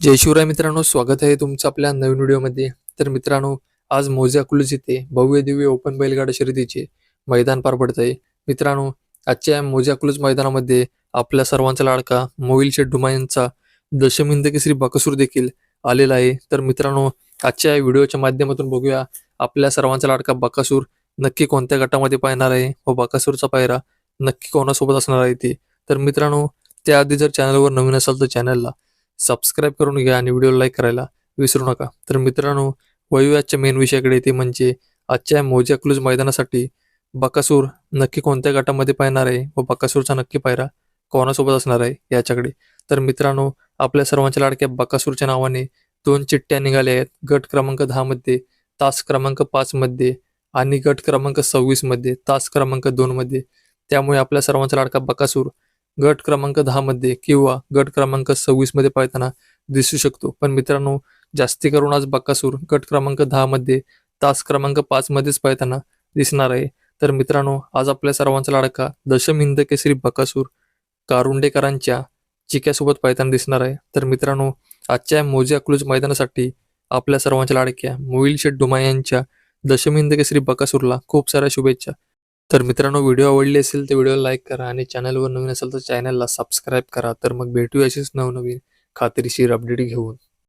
जय शिवराय मित्रांनो स्वागत आहे तुमचं आपल्या नवीन व्हिडिओमध्ये. तर मित्रांनो आज मोजा कुलूज येथे भव्य दिव्य ओपन बैलगाडा शर्यतीचे मैदान पार पडत आहे मित्रांनो आजच्या या मोजा मैदानामध्ये आपल्या सर्वांचा लाडका मोईल शेड्डुमा यांचा दशमिंद केसरी बकसूर देखील आलेला आहे. तर मित्रांनो आजच्या या व्हिडिओच्या माध्यमातून बघूया आपल्या सर्वांचा लाडका बकासूर नक्की कोणत्या गटामध्ये पाहणार आहे व बकासूरचा पायरा नक्की कोणासोबत असणार आहे ते. तर मित्रांनो त्याआधी जर चॅनलवर नवीन असाल तर चॅनलला सबस्क्राईब करून घ्या आणि व्हिडिओ लाईक करायला विसरू नका. तर मित्रांनो आजच्या मेन विषयाकडे येते म्हणजे आजच्या मोजा क्लूज मैदानासाठी बकासूर नक्की कोणत्या गटामध्ये पाहणार आहे व बकासूरचा नक्की पायरा कोणासोबत असणार आहे याच्याकडे. तर मित्रांनो आपल्या सर्वांच्या लाडक्या बकासूरच्या नावाने दोन चिठ्ठ्या निघाल्या आहेत. गट क्रमांक दहामध्ये तास क्रमांक पाचमध्ये आणि गट क्रमांक सव्वीसमध्ये तास क्रमांक दोनमध्ये त्यामुळे आपल्या सर्वांचा लाडका बकासूर गट क्रमांक दहा मध्ये किंवा गट क्रमांक सव्वीसमध्ये पाहताना दिसू शकतो. पण मित्रांनो जास्ती करून आज बक्कासूर गट क्रमांक दहा मध्ये तास क्रमांक पाच मध्येच पाहताना दिसणार आहे. तर मित्रांनो आज आपल्या सर्वांचा लाडका दशम हिंद केसरी बकासूर कारुंडेकरांच्या चिक्यासोबत पाहताना दिसणार आहे. तर मित्रांनो आजच्या या मोजा क्लूज मैदानासाठी आपल्या सर्वांच्या लाडक्या मोईल शेठ डुमा यांच्या दशम हिंद केसरी बकासूरला खूप साऱ्या शुभेच्छा. तर मित्रांनो व्हिडिओ आवडली असेल तर व्हिडिओला लाईक करा आणि चॅनलवर नवीन असेल तर चॅनलला सबस्क्राईब करा. तर मग भेटूया अशीच नवनवीन खात्रीशीर अपडेट घेऊन.